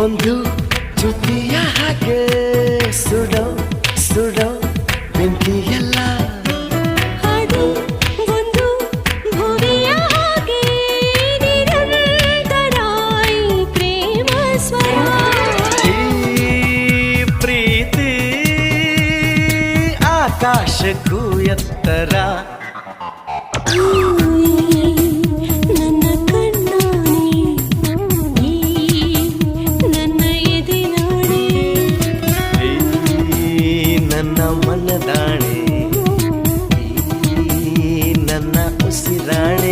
ಒಂದು ಚುತಿಯ ಹಾಗೆ ಸುಡೋ ಸುಡೋ ಬೆಂಕಿಯಲ್ಲ. ಆಕಾಶಕ್ಕೂ ಒಂದು ಮನದಾಣೆ. ನನ್ನ ಉಸಿರಾಣೆ.